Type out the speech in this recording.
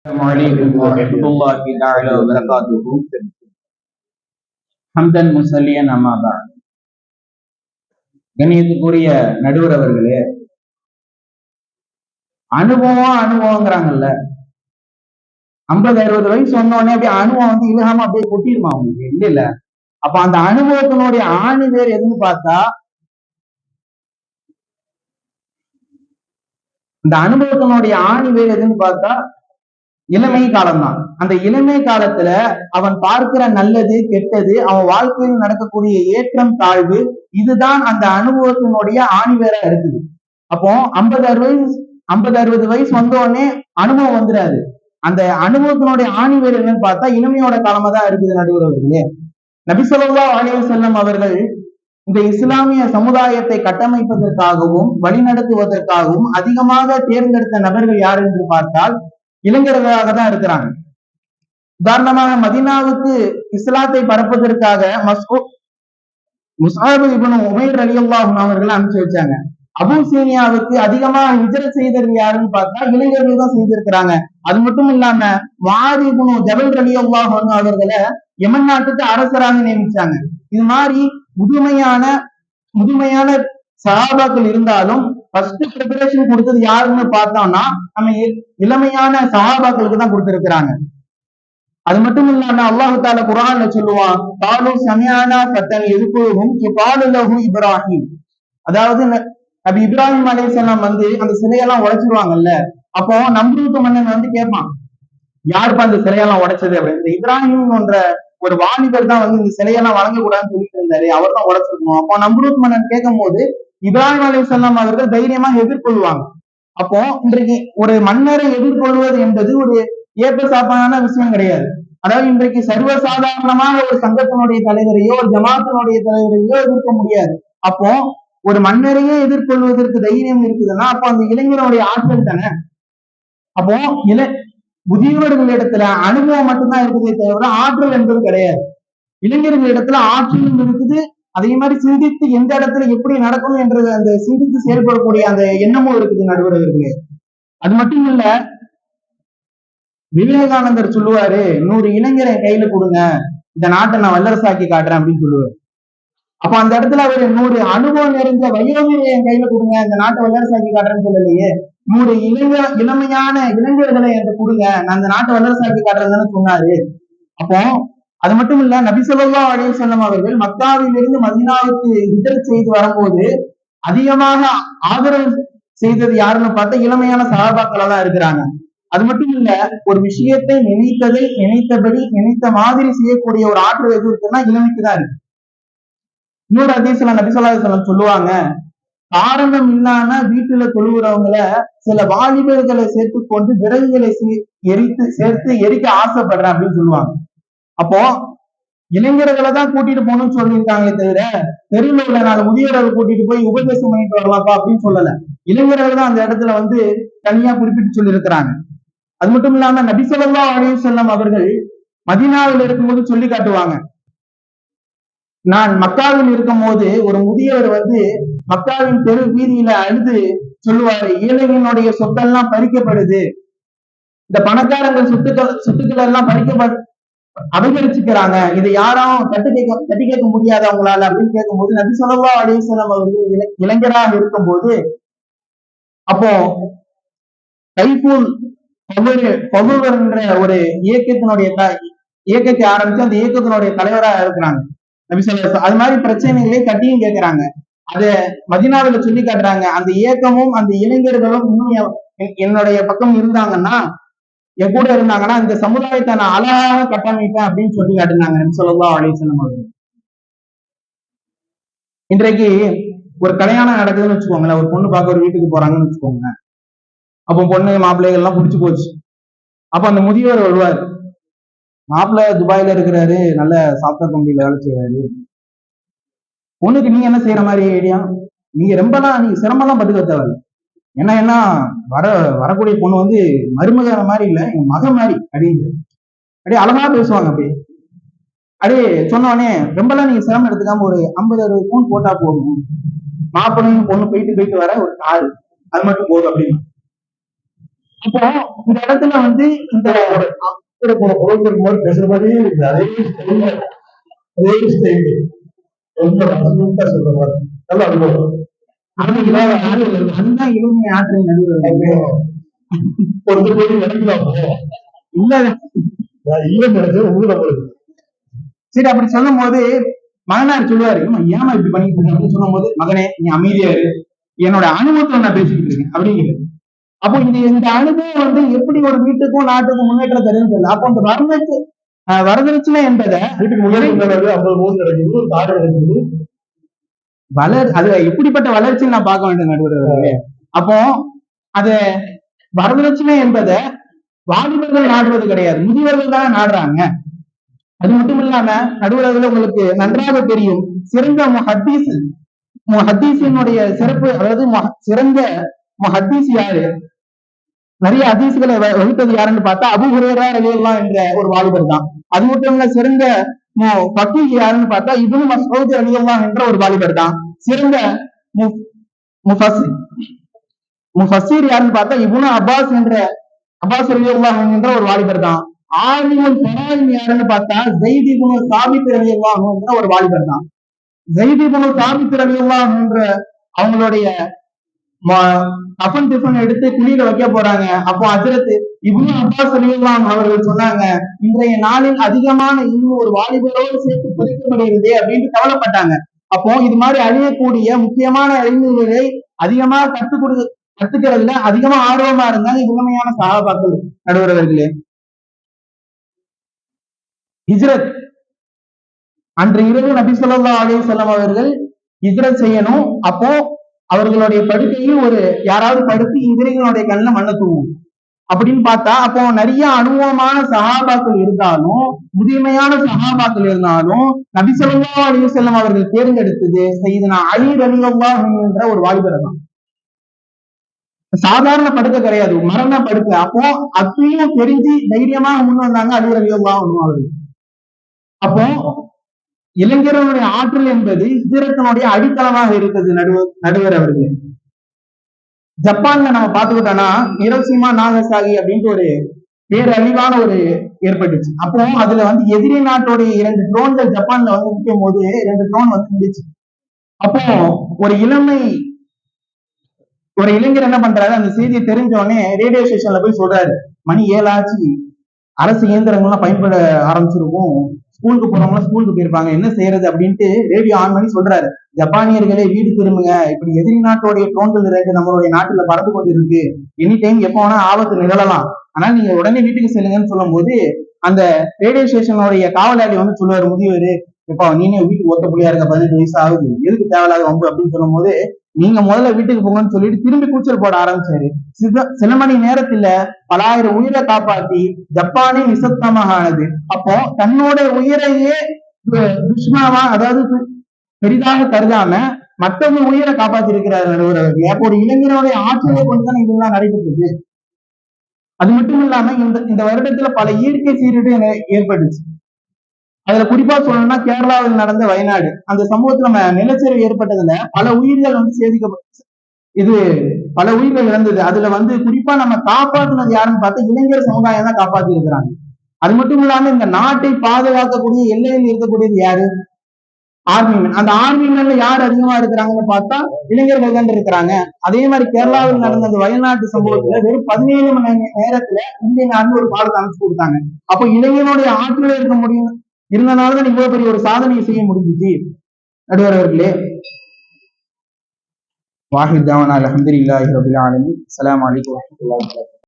السلام عليكم ورحمة الله تعالى وبركاته ஹம்தன் முசல்லியன் அம்மாபா கணியத்துக்குரிய நடுவர் அவர்களே அனுபவம் அனுபவங்கிறாங்கல்ல ஐம்பது அறுபது வயசு சொன்னோடனே அப்படியே அனுபவம் வந்து இழுகாம அப்படியே கொட்டிருமா அவங்களுக்கு இல்ல இல்ல அப்ப அந்த அனுபவத்தினுடைய ஆணி வேர் எதுன்னு பார்த்தா இந்த அனுபவத்தினுடைய ஆணி வேர் எதுன்னு பார்த்தா இளமை காலம்தான். அந்த இளமை காலத்துல அவன் பார்க்கிற நல்லது கெட்டது அவன் வாழ்க்கையில் நடக்கக்கூடிய ஏற்றம் தாழ்வு இதுதான் அந்த அனுபவத்தினுடைய ஆணிவேரா இருக்குது அப்போ ஐம்பது அறுபது ஐம்பது அறுபது வயசு வந்த உடனே அனுபவம் வந்துடாது. அந்த அனுபவத்தினுடைய ஆணிவேர் என்னன்னு பார்த்தா இளமையோட காலமா தான் இருக்குது நடுவர்களே நபிசல்லா அலைய செல்லம் அவர்கள் இந்த இஸ்லாமிய சமுதாயத்தை கட்டமைப்பதற்காகவும் வழிநடத்துவதற்காகவும் அதிகமாக தேர்ந்தெடுத்த நபர்கள் யார் என்று பார்த்தால் இளைஞர்களாக தான் இருக்கிறாங்க. உதாரணமாக மதினாவுக்கு இஸ்லாத்தை பரப்பதற்காக மஸ்கூ முசாபு இபனு உமைர் அலி அல்லாஹும் அவர்கள் அனுப்பிச்சு வச்சாங்க. அபு சீனியாவுக்கு அதிகமாக விஜய செய்தது யாருன்னு பார்த்தா இளைஞர்கள் தான் செய்திருக்கிறாங்க. அது மட்டும் இல்லாம வாரி குணு ஜபல் அலி அல்லாஹ் அவர்களை எமன் நாட்டுக்கு அரசராக நியமிச்சாங்க. இது மாதிரி முதுமையான முதுமையான சகாபாக்கள் இருந்தாலும் ஃபர்ஸ்ட் ப்ரிப்பரேஷன் கொடுத்தது யாருன்னு பார்த்தோம்னா நம்ம இளமையான சகாபாக்களுக்கு தான் கொடுத்திருக்கிறாங்க. அது மட்டும் இல்லாம அல்லாஹு தால குரான்ல சொல்லுவான் பாலு சமியானா கத்தன் எதுக்குழுவும் பாலு இப்ராஹிம். அதாவது நபி இப்ராஹிம் அலிசல்லாம் வந்து அந்த சிலையெல்லாம் உடைச்சிருவாங்கல்ல அப்போ நம்பூத்து மன்னன் வந்து கேட்பான் யாருப்பா அந்த சிலையெல்லாம் உடைச்சது? அப்படின்னு. இந்த இப்ராஹிம் என்ற ஒரு வாலிபர் தான் வந்து இந்த சிலையெல்லாம் வழங்கக்கூடாதுன்னு சொல்லிட்டு இருந்தாரு அவர் தான் உடைச்சிருக்கணும். அப்போ நம்பூத் மன்னன் கேட்கும் போது இப்ராஹிம் அலி சொல்லாம் அவர்கள் தைரியமா எதிர்கொள்வாங்க. அப்போ இன்றைக்கு ஒரு மன்னரை எதிர்கொள்வது என்பது ஒரு ஏற்ப சாப்பாடான விஷயம் கிடையாது. அதாவது இன்றைக்கு சர்வசாதாரணமாக ஒரு சங்கத்தினுடைய தலைவரையோ ஒரு ஜமாத்தினுடைய தலைவரையோ எதிர்க்க முடியாது. அப்போ ஒரு மன்னரையே எதிர்கொள்வதற்கு தைரியம் இருக்குதுன்னா அப்போ அந்த இளைஞருடைய ஆற்றல் தானே? அப்போ இள முதியவர்கள் இடத்துல அனுபவம் மட்டும்தான் இருக்குதே தவிர ஆற்றல் என்பது கிடையாது. இளைஞர்கள் இடத்துல ஆற்றலும் இருக்குது அதே மாதிரி சிந்தித்து எந்த இடத்துல எப்படி நடக்கும் என்றது அந்த சிந்தித்து செயல்படக்கூடிய அந்த எண்ணமும் இருக்குது நடுவர்களுக்கு. அது மட்டும் இல்ல விவேகானந்தர் சொல்லுவாரு நூறு இளைஞரை கையில கொடுங்க. இந்த நாட்டை நான் வல்லரசாக்கி காட்டுறேன் அப்படின்னு சொல்லுவாரு. அப்ப அந்த இடத்துல அவர் நூறு அனுபவம் நிறைந்த வயோதிகரை என் கையில கொடுங்க. இந்த நாட்டை வல்லரசாக்கி காட்டுறேன்னு சொல்லலையே. நூறு இளைஞ இளமையான இளைஞர்களை என்கிட்ட கொடுங்க. நான் அந்த நாட்டை வல்லரசாக்கி காட்டுறதுன்னு சொன்னாரு. அப்போ அது மட்டும் இல்ல நபிசல்லா அலைய செல்லம் அவர்கள் மக்காவிலிருந்து மதினாவுக்கு ஹிஜர் செய்து வரும்போது அதிகமாக ஆதரவு செய்தது யாருன்னு பார்த்தா இளமையான சகாபாக்களா தான் இருக்கிறாங்க. அது மட்டும் இல்ல ஒரு விஷயத்தை நினைத்ததை நினைத்தபடி நினைத்த மாதிரி செய்யக்கூடிய ஒரு ஆற்றல் எது இருக்குன்னா இளமைக்கு தான் இருக்கு. இன்னொரு அதிசல நபிசல்லா சொல்லுவாங்க காரணம் இல்லாம வீட்டுல தொழுகிறவங்கள சில வாலிபர்களை சேர்த்து கொண்டு விறகுகளை எரித்து சேர்த்து எரிக்க ஆசைப்படுறேன் அப்படின்னு சொல்லுவாங்க. அப்போ இளைஞர்களை தான் கூட்டிட்டு போகணும்னு சொல்லியிருக்காங்களே தவிர தெருவில் உள்ள நாலு முதியவர்களை கூட்டிட்டு போய் உபதேசம் பண்ணிட்டு வரலாம்ப்பா அப்படின்னு சொல்லல. இளைஞர்கள் தான் அந்த இடத்துல வந்து தனியா குறிப்பிட்டு சொல்லியிருக்கிறாங்க. அது மட்டும் இல்லாம நபிசல்லா அலைய செல்லம் அவர்கள் மதினாவில் இருக்கும்போது சொல்லி காட்டுவாங்க. நான் மக்காவில் இருக்கும் போது ஒரு முதியவர் வந்து மக்காவின் தெரு வீதியில அழுது சொல்லுவாரு ஏழைகளுடைய சொத்தெல்லாம் பறிக்கப்படுது. இந்த பணக்காரங்கள் சொத்துக்கள் சொத்துக்கள் எல்லாம் பறிக்கப்படு அபகரிச்சுக்கிறாங்க இதை யாரும் தட்டு கேட்க தட்டி கேட்க முடியாது அவங்களால அப்படின்னு கேட்கும்போது நபி சொல்லா அலிசலம் அவர்கள் இளைஞராக இருக்கும்போது அப்போ கைபூல் பகுவர் என்ற ஒரு இயக்கத்தினுடைய இயக்கத்தை ஆரம்பிச்சு அந்த இயக்கத்தினுடைய தலைவராக இருக்கிறாங்க. நபி சொல்ல அது மாதிரி பிரச்சனைகளே கட்டியும் கேட்கிறாங்க. அத மதினாவில சொல்லி காட்டுறாங்க. அந்த இயக்கமும் அந்த இளைஞர்களும் இன்னும் என்னுடைய பக்கம் இருந்தாங்கன்னா என் கூட இருந்தாங்கன்னா இந்த சமுதாயத்தை நான் அழகாக கட்டமைப்பேன் அப்படின்னு சொல்லி காட்டினாங்க. சொல்லலாம் அலிசல்லம் அவர்கள். இன்றைக்கு ஒரு கல்யாணம் நடக்குதுன்னு வச்சுக்கோங்களேன். ஒரு பொண்ணு பார்க்க ஒரு வீட்டுக்கு போறாங்கன்னு வச்சுக்கோங்க அப்போ பொண்ணு மாப்பிள்ளைகள் எல்லாம் பிடிச்சி போச்சு. அப்ப அந்த முதியவர் வருவார். மாப்பிள்ளை துபாயில இருக்கிறாரு. நல்ல சாப்ட்வேர் கம்பெனியில வேலை செய்யறாரு பொண்ணுக்கு நீங்க என்ன செய்யற மாதிரி ஐடியா? நீங்க ரொம்பலாம் நீங்க சிரமம்லாம் பட்டுக்க தேவை ஏன்னா என்ன வர வரக்கூடிய பொண்ணு வந்து மருமகார மாதிரி இல்ல எங்க மக மாதிரி அப்படின்னு அப்படியே அழகா பேசுவாங்க அப்படியே. அப்படியே சொன்னோடனே ரொம்பலாம் நீங்க சிரமம் எடுத்துக்காம ஒரு ஐம்பது அறுபது ஃபோன் போட்டா போதும். மாப்பிள்ளையும் பொண்ணு போயிட்டு போயிட்டு வர ஒரு காரு. அது மட்டும் போதும் அப்படின்னு. இப்போ இந்த இடத்துல வந்து இந்த போன புரோக்கர் மாதிரி பேசுற மாதிரியே இருக்கு அதே அதே ஸ்டைல் ரொம்ப சொல்ற மாதிரி. நல்லா அனுபவம். ஒருத்தர் போய் நினைக்கலாம்? நான் இல்லை நினைச்சேன் உங்களுக்கு நம்மளுக்கு சரி அப்படி சொல்லும் போது மகனார் சொல்லுவாரு "ஏம்மா, ஏம்மா இப்படி பண்ணிட்டு இருக்க? சொல்லும் போது மகனே நீ அமைதியா இரு. என்னோட அனுபவத்தை நான் பேசிக்கிட்டு இருக்கேன். அப்படிங்கிறது. அப்போ இந்த இந்த அனுபவம் வந்து எப்படி ஒரு வீட்டுக்கும் நாட்டுக்கும் முன்னேற்றம் தருதுன்னு தெரியல. அப்போ இந்த வரதட்ச வரதட்சணை என்பதை வீட்டுக்கு முன்னாடி ஐம்பது ரூபா கிடைக்குது காடு கிடைக்குது வளர் அது எப்படிப்பட்ட வளர்ச்சின்னு நான் பார்க்க வேண்டும் நடுவர். அப்போ அது வரதட்சணை என்பதை வாலிபர்கள் நாடுவது கிடையாது. முதியவர்கள் தான் நாடுறாங்க. அது மட்டும் இல்லாம நடுவர்கள் உங்களுக்கு நன்றாக தெரியும் சிறந்த முஹத்தீஸ். முஹத்தீஸினுடைய சிறப்பு அதாவது சிறந்த முஹத்தீஸ் யாரு? நிறைய ஹதீஸ்களை வகுத்தது யாருன்னு பார்த்தா அபு ஹுரேரா என்ற ஒரு வாலிபர் தான். அது மட்டும் இல்ல சிறந்த ஓ ஃபக்கீஹ் யாருன்னு பார்த்தா இப்னு மஸ்ஊத் ரலியல்லாஹு என்ற ஒரு வாலிபர் தான். சிறந்த மு- யாருன்னு பார்த்தா இப்னு அப்பாஸ் என்ற அப்பாஸ் ரலியல்லாஹு என்ற ஒரு வாலிபர் தான். ஆலிமுல் ஃபராயின் யாருன்னு பார்த்தா ஜெயித் இப்னு சாபித் ரலியல்லாஹு என்ற ஒரு வாலிபர் தான். ஜெயித் இப்னு சாபித் ரலியல்லாஹு என்ற அவங்களுடைய ம- டிஃபன் எடுத்து குழியில வைக்க போறாங்க. அப்போ ஹஜ்ரத் இப்னு அப்பா சொல்லிடலாம் அவர்கள் சொன்னாங்க இன்றைய நாளில் அதிகமான இன்னும் ஒரு வாலிபரோடு சேர்த்து புதைக்கப்படுகிறது அப்படின்னு கவலைப்பட்டாங்க. அப்போ இது மாதிரி அழியக்கூடிய முக்கியமான அறிஞர்களை அதிகமா கத்துக் கொடு கத்துக்கிறதுல அதிகமா ஆர்வமா இருந்தாங்க இளமையான சகாபாக்கள் நடுவர்களே ஹிஜ்ரத். அன்று இரவு நபி சொல்லா அலி செல்லம் அவர்கள் ஹிஜ்ரத் செய்யணும். அப்போ அவர்களுடைய படுக்கையில் ஒரு யாராவது படுத்து எதிரிகளுடைய கண்ணில் மண்ணை தூவும். அப்படின்னு பார்த்தா அப்போ நிறைய அனுபவமான சகாபாக்கள் இருந்தாலும் முதுமையான சகாபாக்கள் இருந்தாலும் நபி அலி செல்லம் அவர்கள் தேர்ந்தெடுத்தது செய்தனா அலி ரலியல்லாஹு என்ற ஒரு வாலிபர் தான். சாதாரண படுக்கை கிடையாது மரண படுக்கை. அப்போ அப்பயும் தெரிஞ்சு தைரியமாக முன் வந்தாங்க அலி ரலியல்லாஹு அவர்கள். அப்போ இளைஞர்களுடைய ஆற்றல் என்பது ஹிஜரத்தினுடைய அடித்தளமாக இருக்கிறது நடுவர் நடுவர் அவர்களே. ஜப்பான்ல நம்ம பாத்துக்கிட்டோம்னா நிரசிமா நாகசாகி அப்படின்ட்டு ஒரு பேரழிவான ஒரு ஏற்பட்டுச்சு. அப்போ அதுல வந்து எதிரி நாட்டுடைய இரண்டு ட்ரோன்கள் ஜப்பான்ல வந்து நிற்கும் போது ரெண்டு ட்ரோன் வந்து நின்றுச்சு. அப்போ ஒரு இளமை ஒரு இளைஞர் என்ன பண்றாரு அந்த செய்தியை தெரிஞ்ச உடனே ரேடியோ ஸ்டேஷன்ல போய் சொல்றாரு மணி ஏழாச்சு அரசு இயந்திரங்கள்லாம் பயன்பட ஆரம்பிச்சிருக்கும். ஸ்கூலுக்கு போறவங்க ஸ்கூலுக்கு போயிருப்பாங்க. என்ன செய்யறது அப்படின்ட்டு ரேடியோ ஆன் பண்ணி சொல்றாரு. ஜப்பானியர்களே வீடு திரும்புங்க. இப்படி எதிரி நாட்டோடைய தோன்றல் ரேட்டு நம்மளுடைய நாட்டுல பறந்து கொண்டு இருக்கு எனி டைம் எப்போ வேணா ஆபத்து நிகழலாம். ஆனால் நீங்க உடனே வீட்டுக்கு செல்லுங்கன்னு சொல்லும் போது அந்த ரேடியோ ஸ்டேஷனுடைய காவலாளி வந்து சொல்லுவாரு முதியவர் இப்போ நீனே வீட்டுக்கு ஒத்த புள்ளியா இருக்க பதினெட்டு வயசு ஆகுது. எதுக்கு தேவையில்லாத வம்பு அப்படின்னு சொல்லும்போது நீங்க முதல்ல வீட்டுக்கு போங்கன்னு சொல்லிட்டு திரும்பி கூச்சல் போட ஆரம்பிச்சாரு. சித- சில மணி நேரத்துல பலாயிரம் உயிரை காப்பாத்தி ஜப்பானே நிசப்தமாக ஆனது அப்போ தன்னோட உயிரையே துஷ்மாவா அதாவது பெரிதாக கருதாம மத்தவங்க உயிரை காப்பாத்தி இருக்கிறார் நடுவர் அவர்கள் அப்போ ஒரு இளைஞனுடைய ஆற்றலை கொண்டுதான் இதெல்லாம் நடைபெற்றது. அது மட்டும் இல்லாம இந்த இந்த வருடத்துல பல இயற்கை சீரழிவு ஏற்பட்டுச்சு. அதுல குறிப்பா சொல்லணும்னா கேரளாவில் நடந்த வயநாடு. அந்த சம்பவத்துல நம்ம நிலச்சரிவு ஏற்பட்டதுல பல உயிர்கள் வந்து சேதிக்கப்பட்டு இது பல உயிர்கள் இறந்தது. அதுல வந்து குறிப்பா நம்ம காப்பாத்துனது யாருன்னு பார்த்தா இளைஞர் சமுதாயம் தான் காப்பாத்தி இருக்கிறாங்க அது மட்டும் இல்லாம இந்த நாட்டை பாதுகாக்கக்கூடிய எல்லையில் இருக்கக்கூடியது யாரு? ஆர்மி மேன் அந்த ஆர்மி மேன்ல யார் அதிகமா இருக்கிறாங்கன்னு பார்த்தா இளைஞர்கள் தான் இருக்கிறாங்க. அதே மாதிரி கேரளாவில் நடந்த அந்த வயநாட்டு சம்பவத்துல வெறும் பதினேழு மணி நேரத்துல இந்திய ஆர்மி ஒரு பாடத்தை அமைச்சு கொடுத்தாங்க. அப்போ இளைஞனுடைய ஆற்றல இருக்க முடியும். இருந்தனாலதான் இவ்வளவு பெரிய ஒரு சாதனையை செய்ய முடிஞ்சுச்சு. நடுவர் அவர்களே. வாஹித் தாவன் அலமதுல்லாஹி ரபில் ஆலமி அலாம் வலைக்கம் வரமத்துல